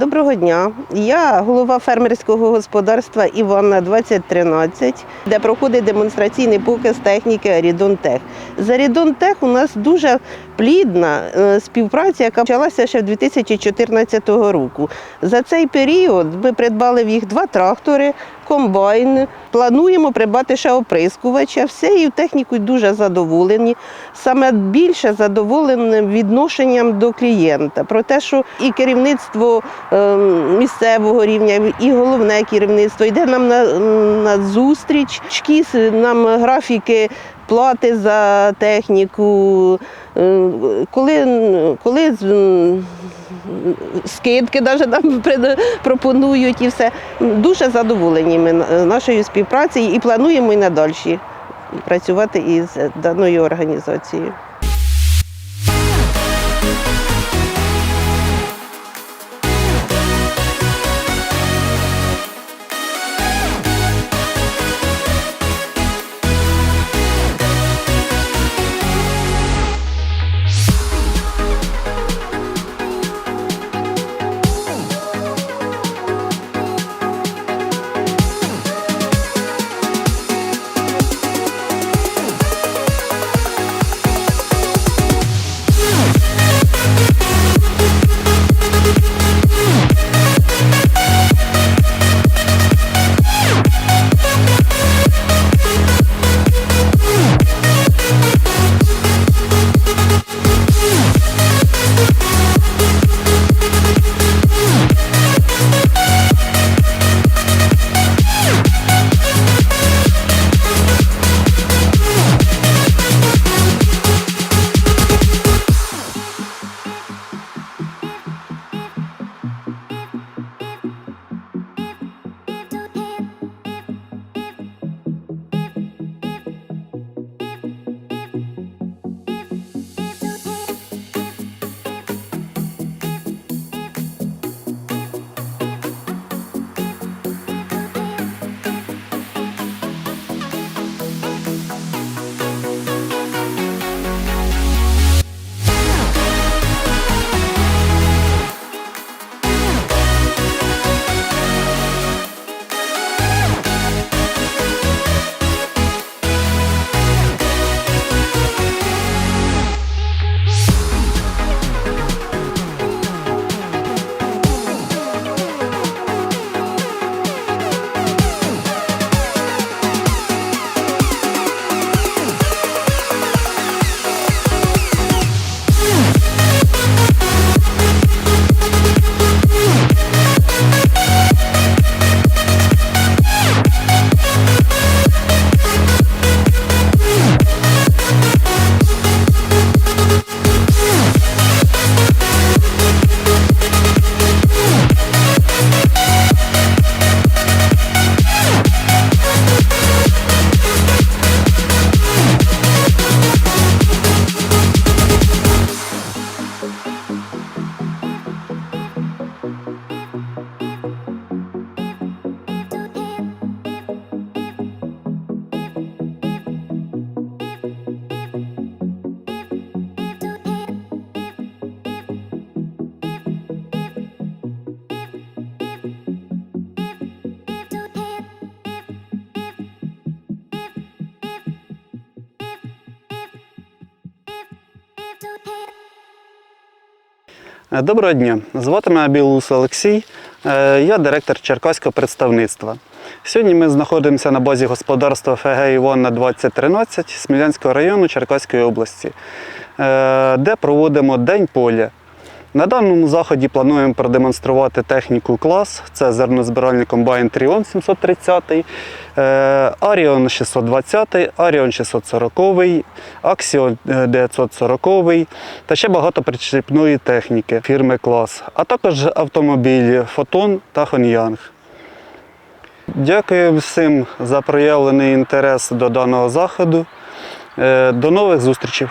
Доброго дня. Я голова фермерського господарства Івана 2013, де проходить демонстраційний показ техніки Арідонтех. З Арідонтех у нас дуже плідна е, співпраця, яка почалася ще в 2014 року. За цей період ми придбали в їх два трактори, комбайн. Плануємо придбати ще оприскувача. Всею технікою дуже задоволені. Саме більше задоволені відношенням до клієнта. Про те, що і керівництво е, місцевого рівня, і головне керівництво йде нам на, на зустріч. Шкіс нам графіки плати за техніку. Е, Коли, коли скидки навіть нам пропонують і все. Дуже задоволені ми нашою співпрацею і плануємо і надалі працювати із даною організацією. Доброго дня. Звати мене Білус Олексій. Е, Я директор Черкаського представництва. Сьогодні ми знаходимося на базі господарства ФГ Івона 2013 Смілянського району Черкаської області, е, де проводимо День поля. На даному заході плануємо продемонструвати техніку клас. Це зернозбиральний комбайн Тріон 730, е, Аріон 620, Аріон 640, Аксіон 940 та ще багато причіпної техніки фірми клас, а також автомобілі Фотон та Хон'янг. Дякую всім за проявлений інтерес до даного заходу. Е, До нових зустрічей!